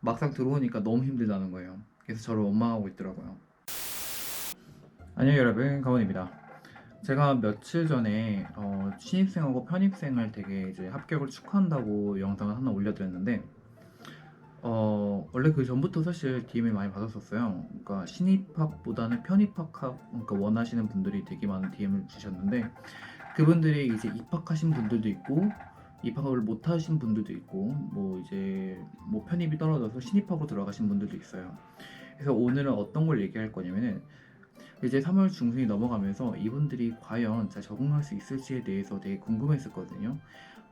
막상 들어오니까 너무 힘들다는 거예요. 그래서 저를 원망하고 있더라고요. 안녕 여러분, 가원입니다. 제가 며칠 전에 어, 신입생하고 편입생을 되게 이제 합격을 축하한다고 영상을 하나 올려드렸는데 어, 원래 그 전부터 사실 DM을 많이 받았었어요. 그러니까 신입학보다는 편입학 그러니까 원하시는 분들이 되게 많은 DM을 주셨는데 그분들이 이제 입학하신 분들도 있고 입학을 못 하신 분들도 있고 뭐 이제 뭐 편입이 떨어져서 신입학으로 들어가신 분들도 있어요. 그래서 오늘은 어떤 걸 얘기할 거냐면은 이제 3월 중순이 넘어가면서 이분들이 과연 잘 적응할 수 있을지에 대해서 되게 궁금했었거든요.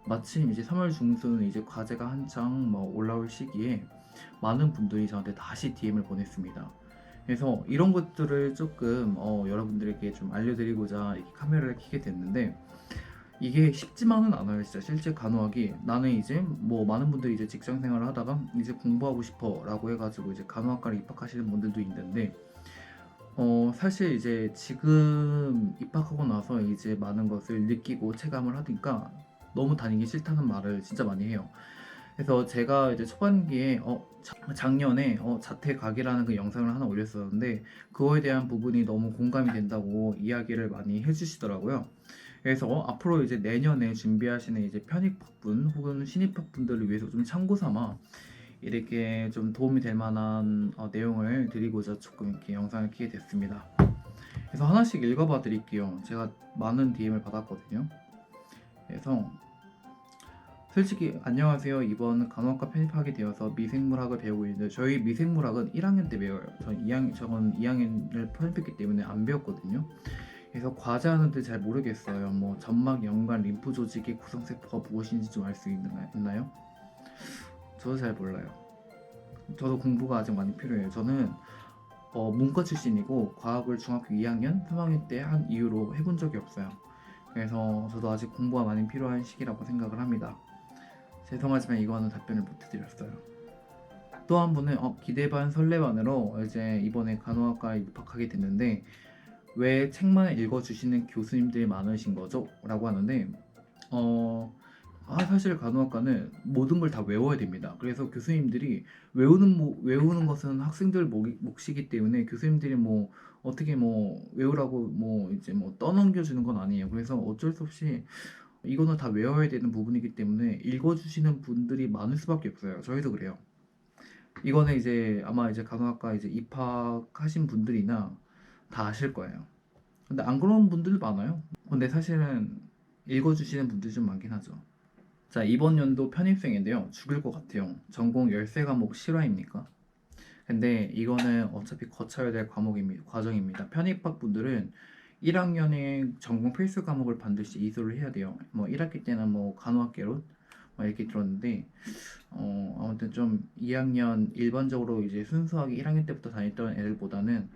마침 이제 3월 중순 이제 과제가 한창 뭐 올라올 시기에 많은 분들이 저한테 다시 DM을 보냈습니다. 그래서 이런 것들을 조금 어, 여러분들에게 좀 알려드리고자 이렇게 카메라를 켜게 됐는데 이게 쉽지만은 않아요 진짜. 실제 간호학이 나는 이제 뭐 많은 분들이 이제 직장 생활을 하다가 이제 공부하고 싶어 라고 해가지고 이제 간호학과를 입학하시는 분들도 있는데 어 사실 이제 지금 입학하고 나서 이제 많은 것을 느끼고 체감을 하니까 너무 다니기 싫다는 말을 진짜 많이 해요 그래서 제가 이제 초반기에 어 자- 작년에 어 자퇴 각이라는 그 영상을 하나 올렸었는데 그거에 대한 부분이 너무 공감이 된다고 이야기를 많이 해주시더라고요. 그래서 앞으로 이제 내년에 준비하시는 이제 편입학분 혹은 신입학분들을 위해서 좀 참고 삼아 이렇게 좀 도움이 될 만한 어, 내용을 드리고자 조금 이렇게 영상을 켜게 됐습니다. 그래서 하나씩 읽어봐 드릴게요. 제가 많은 DM을 받았거든요. 그래서 솔직히 안녕하세요. 이번 간호학과 편입하게 되어서 미생물학을 배우고 있는데 저희 미생물학은 1학년 때 배워요. 전 2학년, 저는 2학년을 편입했기 때문에 안 배웠거든요. 그래서 과제하는데 잘 모르겠어요. 뭐 점막, 연관, 림프 조직의 구성세포가 무엇인지 좀 알 수 있나요? 저도 잘 몰라요. 저도 공부가 아직 많이 필요해요. 저는 어, 문과 출신이고 과학을 중학교 2학년, 3학년 때 한 이후로 해본 적이 없어요. 그래서 저도 아직 공부가 많이 필요한 시기라고 생각을 합니다. 죄송하지만 이거는 답변을 못 해드렸어요. 또 한 분은 어, 기대 반 설레 반으로 이제 이번에 간호학과에 입학하게 됐는데 왜 책만 읽어주시는 교수님들이 많으신 거죠? 라고 하는데 어 아, 사실 간호학과는 모든 걸 다 외워야 됩니다. 그래서 교수님들이 외우는 뭐, 외우는 것은 학생들 몫이, 몫이기 때문에 교수님들이 뭐 어떻게 뭐 외우라고 뭐 이제 뭐 떠넘겨 주는 건 아니에요. 그래서 어쩔 수 없이 이거는 다 외워야 되는 부분이기 때문에 읽어주시는 분들이 많을 수밖에 없어요. 저희도 그래요. 이거는 이제 아마 이제 간호학과 이제 입학하신 분들이나 다 아실 거예요. 근데 안 그런 분들도 많아요. 근데 사실은 읽어주시는 분들이 좀 많긴 하죠. 자, 이번 연도 편입생인데요. 죽을 것 같아요. 전공 13과목 실화입니까? 근데 이거는 어차피 거쳐야 될 과목입니다. 과정입니다. 편입학 분들은 1학년에 전공 필수 과목을 반드시 이수를 해야 돼요. 뭐 1학기 때는 뭐 간호학개론 뭐 이렇게 들었는데 어 아무튼 좀 2학년 일반적으로 이제 순수하게 1학년 때부터 다녔던 애들보다는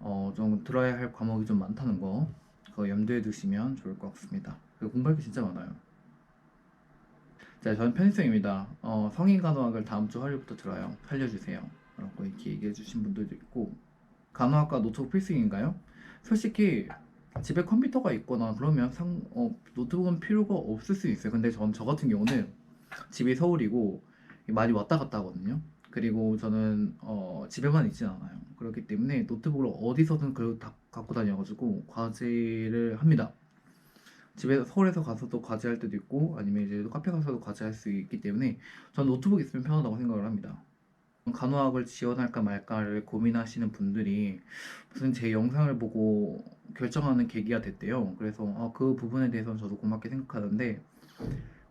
어 좀 들어야 할 과목이 좀 많다는 거 그거 염두에 두시면 좋을 것 같습니다. 그리고 공부할 게 진짜 많아요. 자, 저는 편입생입니다. 어, 성인 간호학을 다음 주 화요일부터 들어요. 살려주세요. 라고 이렇게 얘기해 주신 분들도 있고 간호학과 노트북 필수인가요? 솔직히 집에 컴퓨터가 있거나 그러면 상, 어, 노트북은 필요가 없을 수 있어요. 근데 전 저 같은 경우는 집이 서울이고 많이 왔다 갔다 하거든요. 그리고 저는 어, 집에만 있진 않아요. 그렇기 때문에 노트북을 어디서든 그다 갖고 다녀가지고 과제를 합니다. 집에서 서울에서 가서도 과제할 때도 있고 아니면 이제 카페 가서도 과제할 수 있기 때문에 전 노트북 있으면 편하다고 생각을 합니다. 간호학을 지원할까 말까를 고민하시는 분들이 무슨 제 영상을 보고 결정하는 계기가 됐대요. 그래서 아, 그 부분에 대해서는 저도 고맙게 생각하는데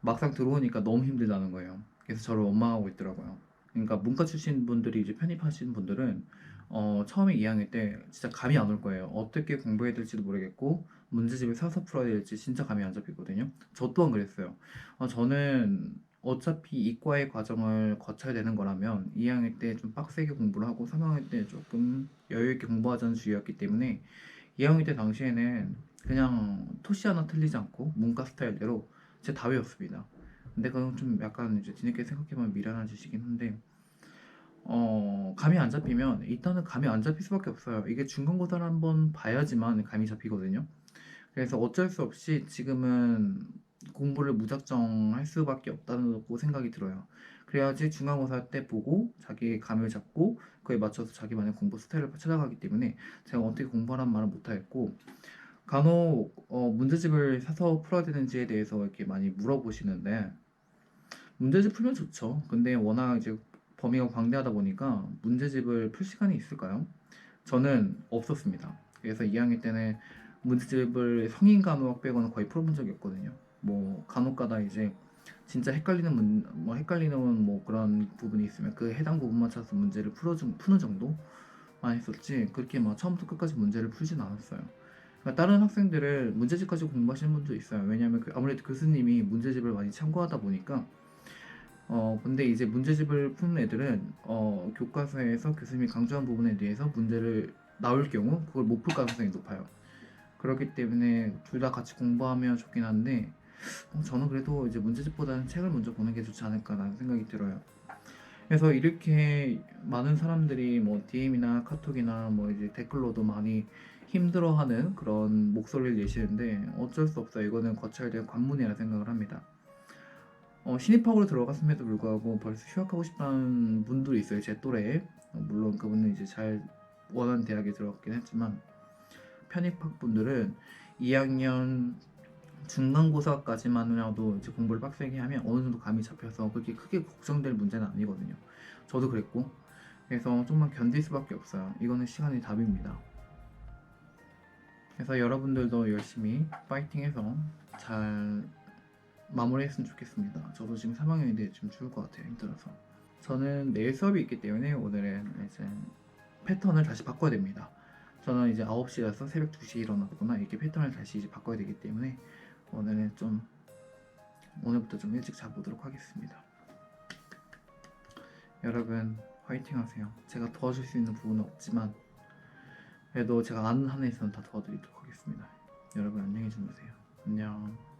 막상 들어오니까 너무 힘들다는 거예요. 그래서 저를 원망하고 있더라고요. 그러니까 문과 출신 분들이 이제 편입하신 분들은 어, 처음에 2학년 때 진짜 감이 안 올 거예요. 어떻게 공부해야 될지도 모르겠고 문제집을 사서 풀어야 될지 진짜 감이 안 잡히거든요. 저 또한 그랬어요. 어, 저는 어차피 이과의 과정을 거쳐야 되는 거라면 2학년 때 좀 빡세게 공부를 하고 3학년 때 조금 여유 있게 공부하자는 주의였기 때문에 2학년 때 당시에는 그냥 토시 하나 틀리지 않고 문과 스타일대로 제가 다 외웠습니다. 근데 그건 좀 약간 이제 뒤늦게 생각해보면 미련한 짓이긴 한데 어 감이 안 잡히면 일단은 감이 안 잡힐 수밖에 없어요. 이게 중간고사를 한번 봐야지만 감이 잡히거든요. 그래서 어쩔 수 없이 지금은 공부를 무작정 할 수밖에 없다고 생각이 들어요. 그래야지 중간고사 때 보고 자기의 감을 잡고 그에 맞춰서 자기만의 공부 스타일을 찾아가기 때문에 제가 어떻게 공부하란 말을 못하겠고 간혹 어, 문제집을 사서 풀어야 되는지에 대해서 이렇게 많이 물어보시는데 문제집 풀면 좋죠. 근데 워낙 이제 범위가 광대하다 보니까 문제집을 풀 시간이 있을까요? 저는 없었습니다. 그래서 2학년 때는 문제집을 성인 간호학 빼고는 거의 풀어본 적이 없거든요. 뭐 간혹가다 이제 진짜 헷갈리는 문, 뭐 헷갈리는 뭐 그런 부분이 있으면 그 해당 부분만 찾아서 문제를 풀어준 푸는 정도만 했었지 그렇게 막 처음부터 끝까지 문제를 풀진 않았어요. 그러니까 다른 학생들을 문제집 까지 공부하시는 분도 있어요. 왜냐하면 그 아무래도 교수님이 문제집을 많이 참고하다 보니까 어 근데 이제 문제집을 푸는 애들은 어 교과서에서 교수님이 강조한 부분에 대해서 문제를 나올 경우 그걸 못 풀 가능성이 높아요. 그렇기 때문에 둘 다 같이 공부하면 좋긴 한데 어, 저는 그래도 이제 문제집보다는 책을 먼저 보는 게 좋지 않을까라는 생각이 들어요. 그래서 이렇게 많은 사람들이 뭐 DM이나 카톡이나 뭐 이제 댓글로도 많이 힘들어하는 그런 목소리를 내시는데 어쩔 수 없어요. 이거는 거쳐야 될 관문이라 생각을 합니다. 어, 신입학으로 들어갔음에도 불구하고 벌써 휴학하고 싶다는 분도 있어요. 제 또래에. 어, 물론 그분은 이제 잘 원하는 대학에 들어갔긴 했지만 편입학 분들은 2학년 중간고사까지만이라도 이제 공부를 빡세게 하면 어느 정도 감이 잡혀서 그렇게 크게 걱정될 문제는 아니거든요. 저도 그랬고 그래서 좀만 견딜 수밖에 없어요. 이거는 시간의 답입니다. 그래서 여러분들도 열심히 파이팅해서 잘 마무리했으면 좋겠습니다. 저도 지금 3학년인데 좀 추울 것 같아요. 힘들어서. 저는 내일 수업이 있기 때문에 오늘은 이제 패턴을 다시 바꿔야 됩니다. 저는 이제 9시라서 새벽 2시에 일어났구나 이렇게 패턴을 다시 이제 바꿔야 되기 때문에 오늘은 좀 오늘부터 좀 일찍 자보도록 하겠습니다. 여러분 화이팅 하세요. 제가 도와줄 수 있는 부분은 없지만 그래도 제가 아는 한에서는 다 도와드리도록 하겠습니다. 여러분 안녕히 주무세요. 안녕.